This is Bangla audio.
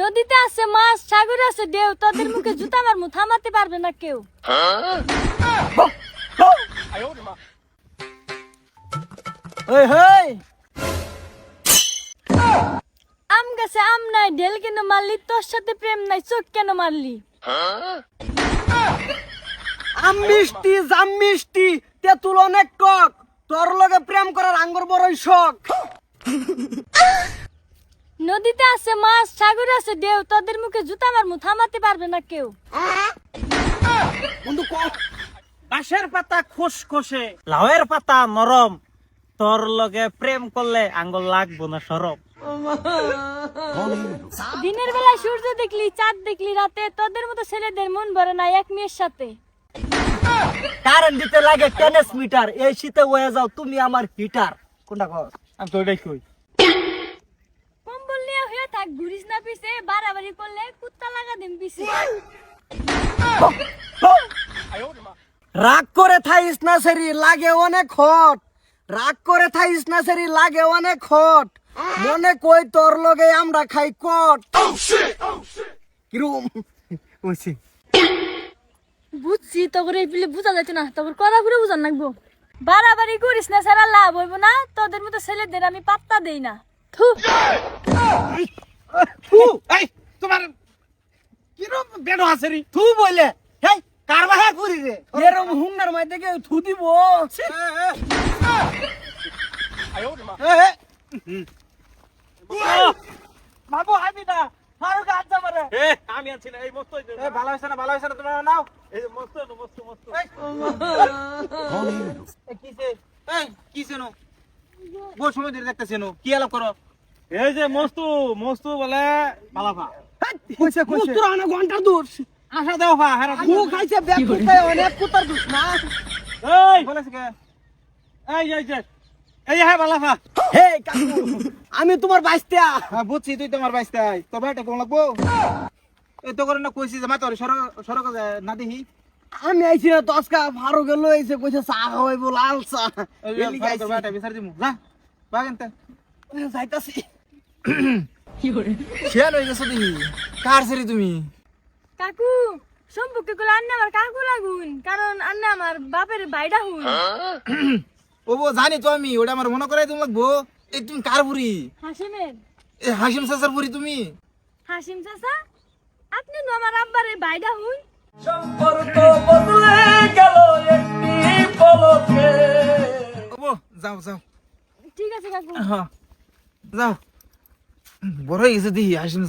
নদীতে আছে মাছ সাগরে আছে ঢেউ তোদের মুখে জুতা মারমু থামাতে পারবে না কেউ। আম গাছে আম নাই ঢেল কেন মারলি? তোর সাথে প্রেম নাই চোখ কেন মারলি? আম মিষ্টি জাম মিষ্টি তেঁতুল অনেক টক তোর লগে প্রেম করার আঙ্গুর বড়ই শখ। নদীতে আছে মাছ সাগরে আছে ঢেউ তোদের মুখে জুতা মারমু থামাতে পারবে না কেউ। বন্ধু ক? বাঁশের পাতা খসখসে লাউয়ের পাতা নরম। তোর লগে প্রেম করলে আঙ্গুল লাগবো না সরব। দিনের বেলায় সূর্য দেখলি চাঁদ দেখলি রাতে তোদের মতো ছেলেদের মন ভরে না এক মেয়ের সাথে। কারেন্ট দিতে লাগে টেনিস মিটার এই শীতে হয়ে যাও তুমি আমার হিটার। কোনটা কর? আমি তো ওইটাই কই? পিছে বাড়াবাড়ি করলে কুত্তা লাগা দিম পিছে। রাগ করে থাইস না সেরি লাগে অনেক হট। রাগ করে থাইস না সেরি লাগে অনেক হট। মনে কই তোর লগে আমরা খাই কট। কিরম? ওইছি বুঝছি তখন এই পিলে বুঝা যাইতো না। তখন কড়া করে বুঝান লাগবো। বাড়াবাড়ি করিস না সারা লাভ হইব না। তোদের মতো ছেলেদের আমি পাত্তা দেই না। থু। এই তোমার কিরম বেড়ো আছে রে? তু বলে হেই কারবা হ্যাঁ করি রে? এরম হুন্নার মাই থেকে থু দিব। বাবু আমি না ফারুক আজ মারে। এ আমি আছি না এই মস্ত এ ভালো হইছে না ভালো হইছে না তোমরা নাও। এই মস্ত মস্ত মস্ত। এই। কিসে? এই কিসে নো? ধরে কি আলাপ করো? এই যে মস্তু মস্তু বলে বালাফা কইছে কইছে। তোর আনা ঘণ্টার দূর। আশা দেও ফা হারা তু খাইছে ব্যাগ কুতায় অনেক কুতার দুস না এই! বলেছে কে? এই এই যে এই হ্যাঁ বালাফা হে কাকু আমি তোমার বাইস্তা হ্যাঁ বুঝছি তুই তোমার বাইস্তাই তবে এটা কোন লাগবো? এই তো করে না কইছি যে মা তোর সরক সরক না দেখি। আমি আইছি না দশকা ফারুক গেল এসে কইছে চা খাওয়াইব লাল চা। বিচার দিমু। যা বাগেনতে। যাইতাছি। শেয়ার হয়ে গেছো দেখি। কার সেরি তুমি? কাকু সম্পর্কে গুলো আন্না আমার কাকু লাগুন কারণ আন্না আমার বাপের বাইডা হুন। ও বো জানি তো আমি ওটা আমার মনে করাই তুমি লাগবো। এই তুমি কার বুড়ি? হাসিমের। এই হাসিম সাসার বুড়ি তুমি? হাসিম চাচা আপনি নো আমার আব্বারের বাইডা হুন। ও বো যাও যাও। ঠিক আছে কাকু। হ্যাঁ যাও। বড় হয়ে গেছে দেখি হাসিম